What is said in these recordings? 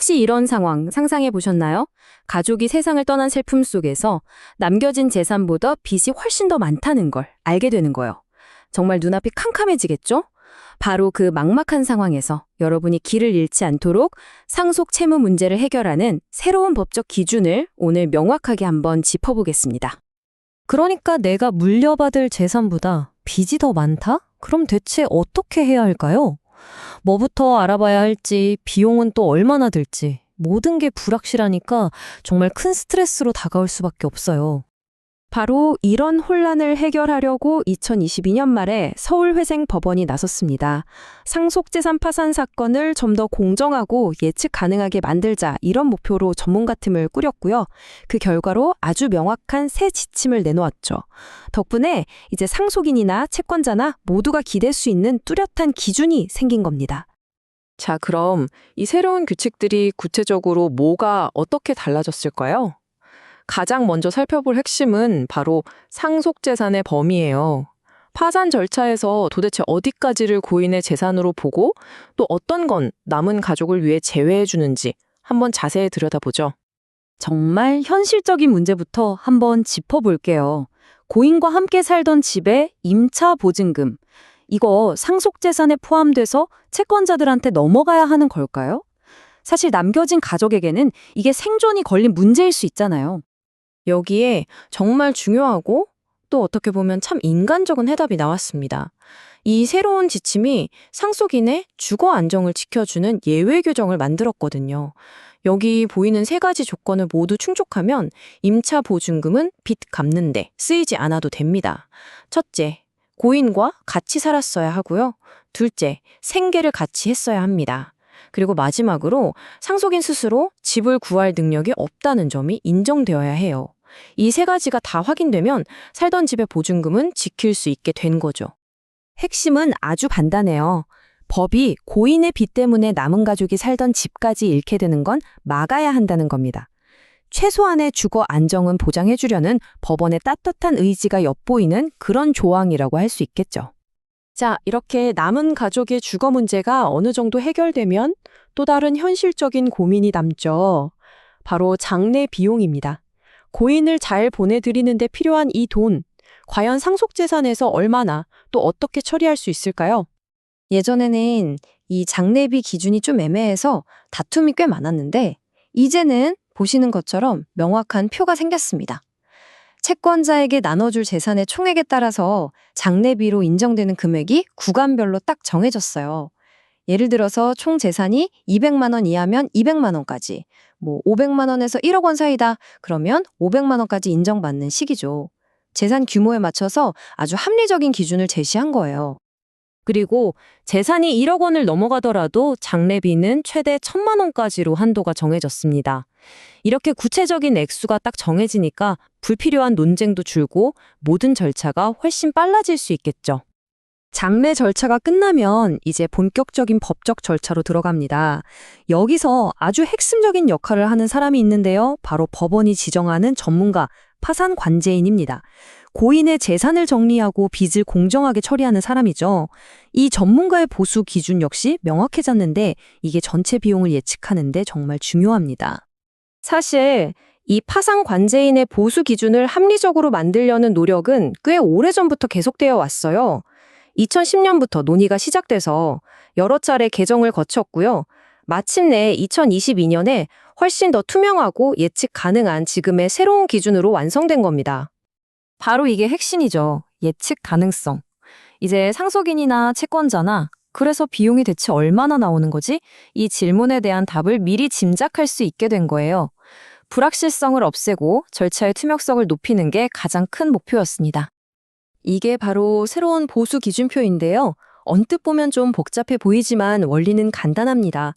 혹시 이런 상황 상상해 보셨나요? 가족이 세상을 떠난 슬픔 속에서 남겨진 재산보다 빚이 훨씬 더 많다는 걸 알게 되는 거예요. 정말 눈앞이 캄캄해지겠죠? 바로 그 막막한 상황에서 여러분이 길을 잃지 않도록 상속 채무 문제를 해결하는 새로운 법적 기준을 오늘 명확하게 한번 짚어보겠습니다. 그러니까 내가 물려받을 재산보다 빚이 더 많다? 그럼 대체 어떻게 해야 할까요? 뭐부터 알아봐야 할지, 비용은 또 얼마나 들지, 모든 게 불확실하니까 정말 큰 스트레스로 다가올 수밖에 없어요. 바로 이런 혼란을 해결하려고 2022년 말에 서울회생 법원이 나섰습니다. 상속재산 파산 사건을 좀 더 공정하고 예측 가능하게 만들자 이런 목표로 전문가 팀을 꾸렸고요. 그 결과로 아주 명확한 새 지침을 내놓았죠. 덕분에 이제 상속인이나 채권자나 모두가 기댈 수 있는 뚜렷한 기준이 생긴 겁니다. 자, 그럼 이 새로운 규칙들이 구체적으로 뭐가 어떻게 달라졌을까요? 가장 먼저 살펴볼 핵심은 바로 상속재산의 범위예요. 파산 절차에서 도대체 어디까지를 고인의 재산으로 보고 또 어떤 건 남은 가족을 위해 제외해 주는지 한번 자세히 들여다보죠. 정말 현실적인 문제부터 한번 짚어볼게요. 고인과 함께 살던 집의 임차 보증금. 이거 상속재산에 포함돼서 채권자들한테 넘어가야 하는 걸까요? 사실 남겨진 가족에게는 이게 생존이 걸린 문제일 수 있잖아요. 여기에 정말 중요하고 또 어떻게 보면 참 인간적인 해답이 나왔습니다. 이 새로운 지침이 상속인의 주거 안정을 지켜주는 예외 규정을 만들었거든요. 여기 보이는 세 가지 조건을 모두 충족하면 임차 보증금은 빚 갚는데 쓰이지 않아도 됩니다. 첫째, 고인과 같이 살았어야 하고요. 둘째, 생계를 같이 했어야 합니다. 그리고 마지막으로 상속인 스스로 집을 구할 능력이 없다는 점이 인정되어야 해요. 이 세 가지가 다 확인되면 살던 집의 보증금은 지킬 수 있게 된 거죠. 핵심은 아주 간단해요. 법이 고인의 빚 때문에 남은 가족이 살던 집까지 잃게 되는 건 막아야 한다는 겁니다. 최소한의 주거 안정은 보장해주려는 법원의 따뜻한 의지가 엿보이는 그런 조항이라고 할 수 있겠죠. 자, 이렇게 남은 가족의 주거 문제가 어느 정도 해결되면 또 다른 현실적인 고민이 남죠. 바로 장례 비용입니다. 고인을 잘 보내드리는데 필요한 이 돈, 과연 상속재산에서 얼마나 또 어떻게 처리할 수 있을까요? 예전에는 이 장례비 기준이 좀 애매해서 다툼이 꽤 많았는데 이제는 보시는 것처럼 명확한 표가 생겼습니다. 채권자에게 나눠줄 재산의 총액에 따라서 장례비로 인정되는 금액이 구간별로 딱 정해졌어요. 예를 들어서 총 재산이 200만 원 이하면 200만 원까지, 뭐 500만 원에서 1억 원 사이다 그러면 500만 원까지 인정받는 시기죠. 재산 규모에 맞춰서 아주 합리적인 기준을 제시한 거예요. 그리고 재산이 1억 원을 넘어가더라도 장례비는 최대 1천만 원까지로 한도가 정해졌습니다. 이렇게 구체적인 액수가 딱 정해지니까 불필요한 논쟁도 줄고 모든 절차가 훨씬 빨라질 수 있겠죠. 장례 절차가 끝나면 이제 본격적인 법적 절차로 들어갑니다. 여기서 아주 핵심적인 역할을 하는 사람이 있는데요. 바로 법원이 지정하는 전문가, 파산 관제인입니다. 고인의 재산을 정리하고 빚을 공정하게 처리하는 사람이죠. 이 전문가의 보수 기준 역시 명확해졌는데 이게 전체 비용을 예측하는데 정말 중요합니다. 사실 이 파상 관제인의 보수 기준을 합리적으로 만들려는 노력은 꽤 오래전부터 계속되어 왔어요. 2010년부터 논의가 시작돼서 여러 차례 개정을 거쳤고요. 마침내 2022년에 훨씬 더 투명하고 예측 가능한 지금의 새로운 기준으로 완성된 겁니다. 바로 이게 핵심이죠. 예측 가능성. 이제 상속인이나 채권자나 그래서 비용이 대체 얼마나 나오는 거지? 이 질문에 대한 답을 미리 짐작할 수 있게 된 거예요. 불확실성을 없애고 절차의 투명성을 높이는 게 가장 큰 목표였습니다. 이게 바로 새로운 보수 기준표인데요. 언뜻 보면 좀 복잡해 보이지만 원리는 간단합니다.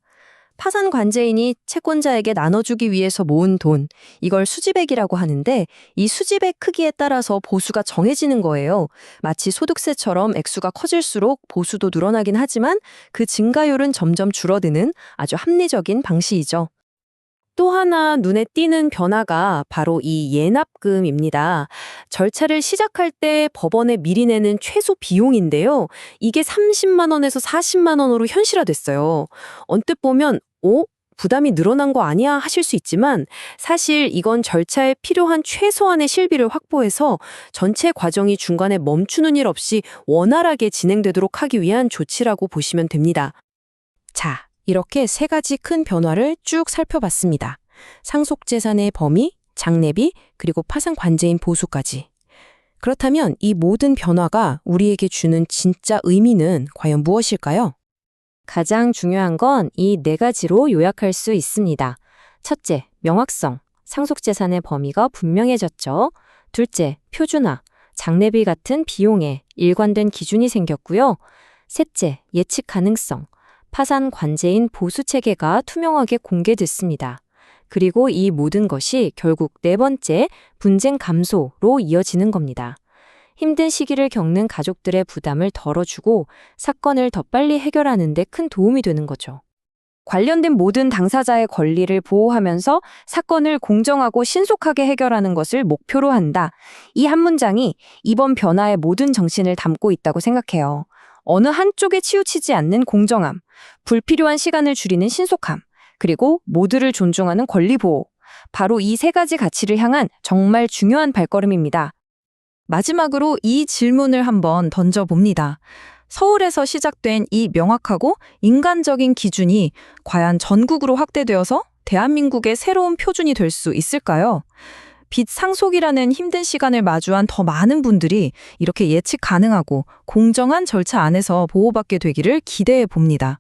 파산 관제인이 채권자에게 나눠주기 위해서 모은 돈, 이걸 수지백이라고 하는데 이 수지백 크기에 따라서 보수가 정해지는 거예요. 마치 소득세처럼 액수가 커질수록 보수도 늘어나긴 하지만 그 증가율은 점점 줄어드는 아주 합리적인 방식이죠. 또 하나 눈에 띄는 변화가 바로 이 예납금입니다. 절차를 시작할 때 법원에 미리 내는 최소 비용인데요. 이게 30만 원에서 40만 원으로 현실화됐어요. 언뜻 보면 오? 부담이 늘어난 거 아니야 하실 수 있지만 사실 이건 절차에 필요한 최소한의 실비를 확보해서 전체 과정이 중간에 멈추는 일 없이 원활하게 진행되도록 하기 위한 조치라고 보시면 됩니다. 자, 이렇게 세 가지 큰 변화를 쭉 살펴봤습니다. 상속재산의 범위, 장례비, 그리고 파산 관제인 보수까지. 그렇다면 이 모든 변화가 우리에게 주는 진짜 의미는 과연 무엇일까요? 가장 중요한 건 이 네 가지로 요약할 수 있습니다. 첫째, 명확성. 상속재산의 범위가 분명해졌죠. 둘째, 표준화. 장례비 같은 비용에 일관된 기준이 생겼고요. 셋째, 예측 가능성. 파산 관제인 보수 체계가 투명하게 공개됐습니다. 그리고 이 모든 것이 결국 네 번째, 분쟁 감소로 이어지는 겁니다. 힘든 시기를 겪는 가족들의 부담을 덜어주고 사건을 더 빨리 해결하는 데 큰 도움이 되는 거죠. 관련된 모든 당사자의 권리를 보호하면서 사건을 공정하고 신속하게 해결하는 것을 목표로 한다. 이 한 문장이 이번 변화의 모든 정신을 담고 있다고 생각해요. 어느 한쪽에 치우치지 않는 공정함, 불필요한 시간을 줄이는 신속함, 그리고 모두를 존중하는 권리 보호. 바로 이 세 가지 가치를 향한 정말 중요한 발걸음입니다. 마지막으로 이 질문을 한번 던져봅니다. 서울에서 시작된 이 명확하고 인간적인 기준이 과연 전국으로 확대되어서 대한민국의 새로운 표준이 될 수 있을까요? 빚 상속이라는 힘든 시간을 마주한 더 많은 분들이 이렇게 예측 가능하고 공정한 절차 안에서 보호받게 되기를 기대해 봅니다.